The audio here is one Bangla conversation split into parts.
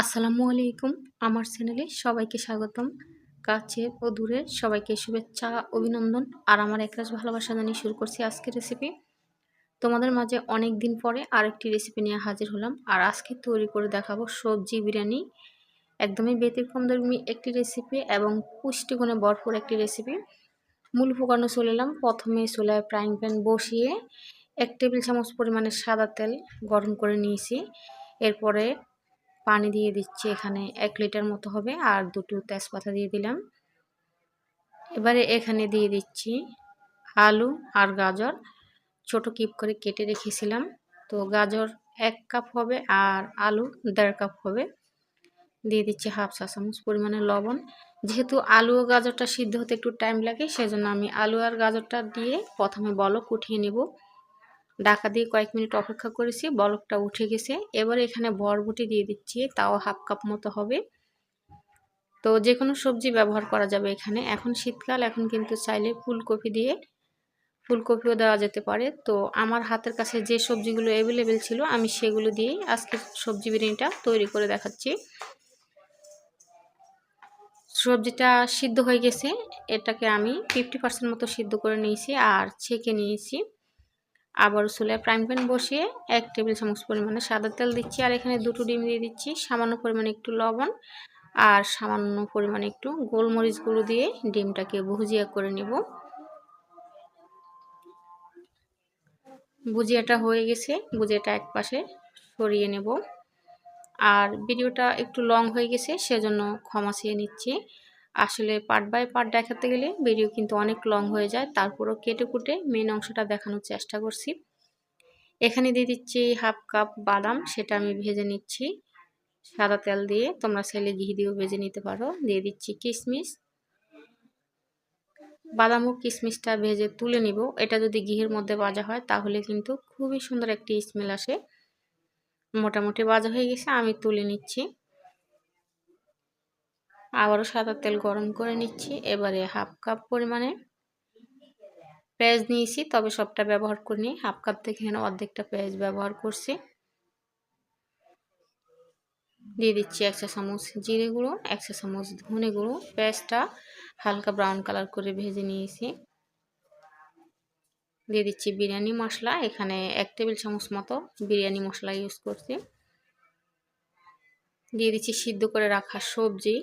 আসসালামু আলাইকুম। আমার চ্যানেলে সবাইকে স্বাগতম। কাছে ও দূরে সবাইকে শুভেচ্ছা, অভিনন্দন আর আমার একরাশ ভালোবাসা জানিয়ে শুরু করছি আজকের রেসিপি তোমাদের মাঝে অনেক দিন পরে আরেকটি রেসিপি নিয়ে হাজির হলাম আর আজকে তৈরি করে দেখাবো সবজি বিরিয়ানি। একদমই ব্যতিক্রম ধর্মী একটি রেসিপি এবং পুষ্টিগুণে ভরপুর একটি রেসিপি মূল ফোকানো চলে এলাম। প্রথমে চুলায় ফ্রাইং প্যান বসিয়ে এক টেবিল চামচ পরিমাণে সাদা তেল গরম করে নিয়েছি। এরপরে পানি দিয়ে দিচ্ছি এখানে এক লিটার মতো হবে আর দুটো তেজপাতা দিয়ে দিলাম। এবারে এখানে দিয়ে দিচ্ছি আলু আর গাজর। ছোট কিপ করে কেটে রেখেছিলাম। তো গাজর এক কাপ হবে আর আলু দেড় কাপ হবে। দিয়ে দিচ্ছি হাফ চা চামচ পরিমাণে লবণ। যেহেতু আলু ও গাজরটা সিদ্ধ হতে একটু টাইম লাগে, সেজন্য আমি আলু আর গাজরটা দিয়ে প্রথমে বলক উঠিয়ে নেব। ঢাকা দিয়ে কয়েক মিনিট অপেক্ষা করেছি, বলকটা উঠে গেছে। এবার এখানে বরবটি দিয়ে দিচ্ছি, তাও হাফ কাপ মতো হবে। তো যে কোনো সবজি ব্যবহার করা যাবে এখানে। এখন শীতকাল, এখন কিন্তু চাইলে ফুলকপি দিয়ে ফুলকপিও দেওয়া যেতে পারে। তো আমার হাতের কাছে যে সবজিগুলো অ্যাভেলেবেল ছিল, আমি সেগুলো দিয়েই আজকে সবজি বিরিয়ানিটা তৈরি করে দেখাচ্ছি। সবজিটা সিদ্ধ হয়ে গেছে। এটাকে আমি ফিফটি পার্সেন্ট মতো সিদ্ধ করে নিয়েছি আর ছেঁকে নিয়েছি। আবার চুলায় ফ্রাইং প্যান বসিয়ে এক টেবিল চামচ পরিমাণে সাদা তেল দিচ্ছি। আর এখানে দুটো ডিম দিয়ে দিচ্ছি, সামান্য পরিমাণে একটু লবণ আর সামান্য পরিমাণে একটু গোলমরিচগুলো দিয়ে ডিমটাকে ভুজিয়া করে নেব। ভুজিয়াটা হয়ে গেছে, ভুজিয়াটা এক পাশে সরিয়ে নেব। আর ভিডিওটা একটু লং হয়ে গেছে, সেজন্য ক্ষমা চেয়ে নিচ্ছি। আসলে পার্ট বাই পার্ট দেখাতে গেলে ভিডিও কিন্তু অনেক লং হয়ে যায়। তারপরও কেটে কুটে মেন অংশটা দেখানোর চেষ্টা করছি। এখানে দিয়ে দিচ্ছি হাফ কাপ বাদাম, সেটা আমি ভেজে নিচ্ছি। সাদা তেল দিয়ে তোমরা ছেলে ঘি দিয়েও ভেজে নিতে পারো। দিয়ে দিচ্ছি কিশমিশ বাদাম ও কিশমিশটা ভেজে তুলে নিব। এটা যদি ঘিয়ের মধ্যে বাজা হয়, তাহলে কিন্তু খুবই সুন্দর একটি স্মেল আসে। মোটামুটি বাজা হয়ে গেছে, আমি তুলে নিচ্ছি। আবারও সাদা তেল গরম করে নিচ্ছি। এবারে হাফ কাপ পরিমাণে পেঁয়াজ নিয়েছি, তবে সবটা ব্যবহার করিনি। হাফ কাপ থেকে এখানে অর্ধেকটা পেঁয়াজ ব্যবহার করছি। দিয়ে দিচ্ছি এক চা চামচ জিরে গুঁড়ো, এক চা চামচ ধনে গুঁড়ো। পেঁয়াজটা হালকা ব্রাউন কালার করে ভেজে নিয়েছি। দিয়ে দিচ্ছি বিরিয়ানি মশলা। এখানে এক টেবিল চামচ মতো বিরিয়ানি মশলা ইউজ করছি। দিয়ে দিচ্ছি সিদ্ধ করে রাখা সবজি।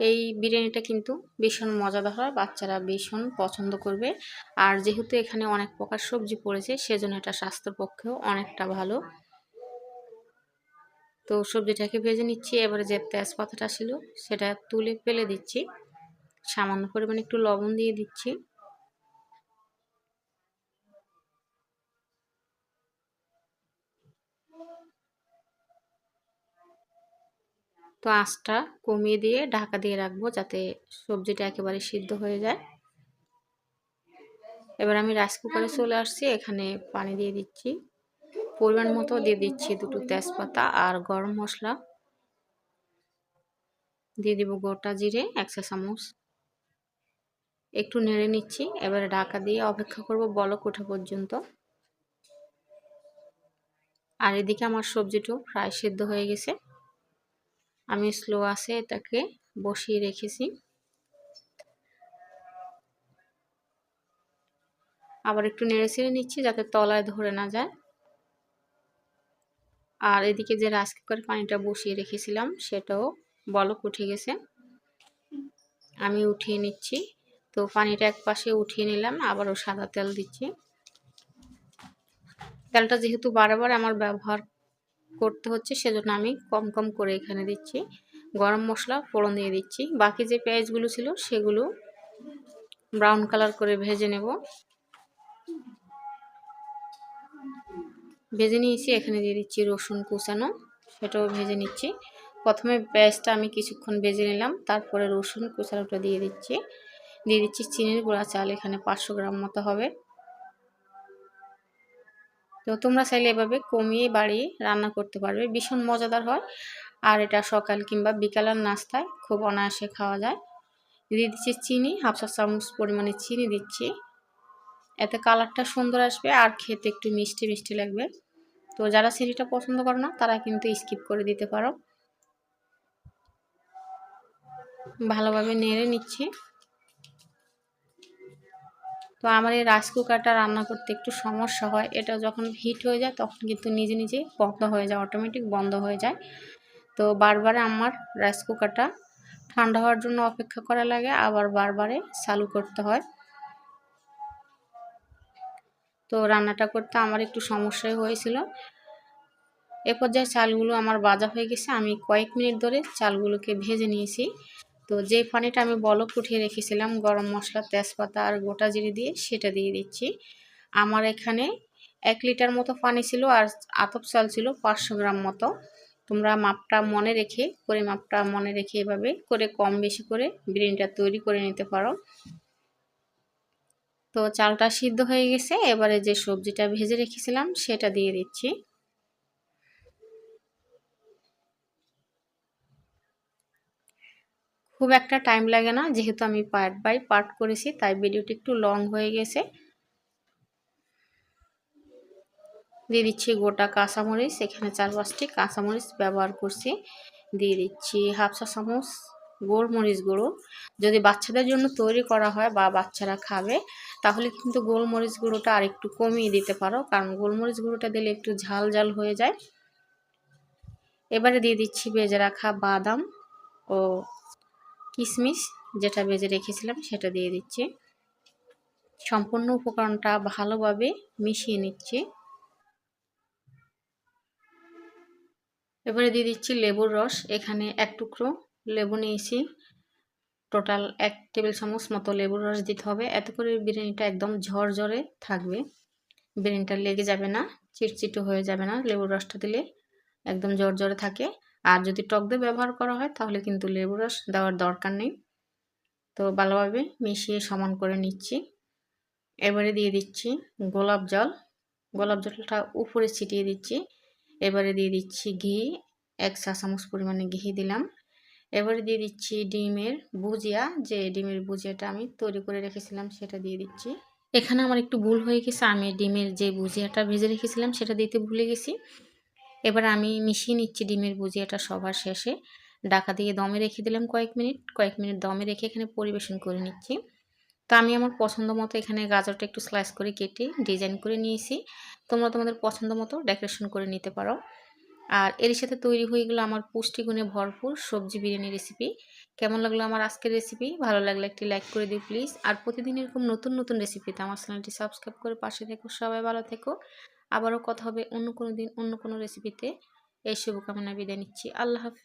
এই বিরিয়ানিটা কিন্তু ভীষণ মজাদার হয় বাচ্চারা ভীষণ পছন্দ করবে। আর যেহেতু এখানে অনেক প্রকার সবজি পড়েছে, সেজন্য এটা স্বাস্থ্যের পক্ষেও অনেকটা ভালো। তো সবজিটাকে ভেজে নিচ্ছি, এবারে যে তেজপাতাটা ছিল সেটা তুলে ফেলে দিচ্ছি। সামান্য পরিমাণে একটু লবণ দিয়ে দিচ্ছি। তো আঁচটা কমিয়ে দিয়ে ঢাকা দিয়ে রাখব যাতে সবজিটা একেবারে সিদ্ধ হয়ে যায়। এবার আমি রাইস কুকারে চলে আসছি এখানে পানি দিয়ে দিচ্ছি। পরিমাণ মতো দিয়ে দিচ্ছি দুটো তেজপাতা আর গরম মশলা। দিয়ে দিব গোটা জিরে এক চা চামচ। একটু নেড়ে নিচ্ছি এবারে ঢাকা দিয়ে অপেক্ষা করব বলক ওঠা পর্যন্ত। আর এদিকে আমার সবজিটাও প্রায় সিদ্ধ হয়ে গেছে। আমি স্লো আছে এটাকে বসিয়ে রেখেছি। আবার একটু নেড়ে ছেড়ে নিচ্ছি যাতে তলায় ধরে না যায়। আর এদিকে যে রাইস কুকার পানিটা বসিয়ে রেখেছিলাম, সেটাও বলক উঠে গেছে। আমি উঠিয়ে নিচ্ছি। তো পানিটা এক পাশে উঠিয়ে নিলাম, আবারও সাদা তেল দিচ্ছি। তেলটা যেহেতু বারে আমার ব্যবহার করতে হচ্ছে, সেজন্য আমি কম কম করে এখানে দিচ্ছি। গরম মশলা, ফোড়ন দিয়ে দিচ্ছি। বাকি যে পেঁয়াজগুলো ছিল, সেগুলো ব্রাউন কালার করে ভেজে নেব। ভেজে নিয়েছি, এখানে দিয়ে দিচ্ছি রসুন কুচানো, সেটাও ভেজে নিচ্ছি। প্রথমে পেঁয়াজটা আমি কিছুক্ষণ ভেজে নিলাম, তারপরে রসুন কুচানোটা দিয়ে দিচ্ছি। দিয়ে দিচ্ছি চিনির গুঁড়া, চাল এখানে পাঁচশো গ্রাম মতো হবে। তো তোমরা চাইলে এভাবে কমিয়ে বাড়িয়ে রান্না করতে পারবে। ভীষণ মজাদার হয়। আর এটা সকাল কিংবা বিকালের নাস্তায় খুব অনায়াসে খাওয়া যায়। দিয়ে দিচ্ছি চিনি, হাফ চা চামচ পরিমাণে চিনি দিচ্ছি। এতে কালারটা সুন্দর আসবে আর খেতে একটু মিষ্টি মিষ্টি লাগবে। তো যারা চিনিটা পছন্দ করো না, তারা কিন্তু স্কিপ করে দিতে পারো। ভালোভাবে নেড়ে নিচ্ছি। তো আমার এই রাইস কুকারটা রান্না করতে একটু সমস্যা হয়। এটা যখন হিট হয়ে যায়, তখন কিন্তু নিজে নিজে বন্ধ হয়ে যায় অটোমেটিক বন্ধ হয়ে যায়। তো বারবার আমার রাইস কুকারটা ঠান্ডা হওয়ার জন্য অপেক্ষা করা লাগে, আবার বারবারে চালু করতে হয়। তো রান্নাটা করতে আমার একটু সমস্যাই হয়েছিল। এ পর্যায়ে চালগুলো আমার বাজা হয়ে গেছে, আমি কয়েক মিনিট ধরে চালগুলোকে ভেজে নিয়েছি। তো যে পানিটা আমি বলক উঠিয়ে রেখেছিলাম, গরম মশলা, তেজপাতা আর গোটা জিরে দিয়ে সেটা দিয়ে দিচ্ছি। আমার এখানে এক লিটার মতো পানি ছিল আর আতপ চাল ছিল পাঁচশো গ্রাম মতো। তোমরা মাপটা মনে রেখে, পরিমাপটা মনে রেখে এভাবে করে কম বেশি করে বিরিয়ানিটা তৈরি করে নিতে পারো। তো চালটা সিদ্ধ হয়ে গেছে, এবারে যে সবজিটা ভেজে রেখেছিলাম সেটা দিয়ে দিচ্ছি। খুব একটা টাইম লাগে না। যেহেতু আমি পার্ট বাই পার্ট করেছি, তাই ভিডিওটি একটু লং হয়ে গেছে। দিয়ে দিচ্ছি গোটা কাঁচামরিচ। এখানে চার পাঁচটি কাঁচামরিচ ব্যবহার করছি। দিয়ে দিচ্ছি হাফ চা চামচ গোলমরিচ গুঁড়ো। যদি বাচ্চাদের জন্য তৈরি করা হয় বা বাচ্চারা খাবে, তাহলে কিন্তু গোলমরিচ গুঁড়োটা আর একটু কমিয়ে দিতে পারো। কারণ গোলমরিচ গুঁড়োটা দিলে একটু ঝাল ঝাল হয়ে যায়। এবারে দিয়ে দিচ্ছি বেজে রাখা বাদাম ও কিশমিশ যেটা বেজে রেখেছিলাম সেটা দিয়ে দিচ্ছি। সম্পূর্ণ উপকরণটা ভালোভাবে মিশিয়ে নিচ্ছি। এবারে দিয়ে দিচ্ছি লেবুর রস। এখানে এক টুকরো লেবু নিয়েছি। টোটাল এক টেবিল চামচ মতো লেবুর রস দিতে হবে। এত করে বিরিয়ানিটা একদম ঝরঝরে থাকবে। বিরিয়ানিটা লেগে যাবে না, চিটচিটো হয়ে যাবে না। লেবুর রসটা দিলে একদম ঝরঝরে থাকে। আর যদি টক দই ব্যবহার করা হয়, তাহলে কিন্তু লেবু রস দেওয়ার দরকার নেই। তো ভালোভাবে মিশিয়ে সমান করে নিচ্ছি। এবারে দিয়ে দিচ্ছি গোলাপ জল। গোলাপ জলটা উপরে ছিটিয়ে দিচ্ছি। এবারে দিয়ে দিচ্ছি ঘি। এক চা চামচ পরিমাণে ঘি দিলাম। এবারে দিয়ে দিচ্ছি ডিমের ভুজিয়া। যে ডিমের ভুজিয়াটা আমি তৈরি করে রেখেছিলাম, সেটা দিয়ে দিচ্ছি। এখানে আমার একটু ভুল হয়ে গেছে। আমি ডিমের যে ভুজিয়াটা ভেজে রেখেছিলাম, সেটা দিতে ভুলে গেছি। এবার আমি মিশিয়ে নিচ্ছি ডিমের ভুজিয়াটা সবার শেষে। ডাকা দিয়ে দমে রেখে দিলাম কয়েক মিনিট। কয়েক মিনিট দমে রেখে এখানে পরিবেশন করে নিচ্ছি। তো আমি আমার পছন্দ মতো এখানে গাজরটা একটু স্লাইস করে কেটে ডিজাইন করে নিয়েছি। তোমরা তোমাদের পছন্দ মতো ডেকোরেশন করে নিতে পারো। আর এর সাথে তৈরি হয়ে গেলো আমার পুষ্টিগুণে ভরপুর সবজি বিরিয়ানি রেসিপি কেমন লাগল আমার আজকের রেসিপি ভালো লাগলে একটি লাইক করে দিও প্লিজ আর প্রতিদিন এরকম নতুন নতুন রেসিপিতে আমার চ্যানেলটি সাবস্ক্রাইব করে পাশে থেকো। সবাই ভালো থেকো। আবারও কথা হবে অন্য কোনো দিন, অন্য কোনো রেসিপিতে এই শুভকামনা বিদায় নিচ্ছি। আল্লাহ হাফিজ।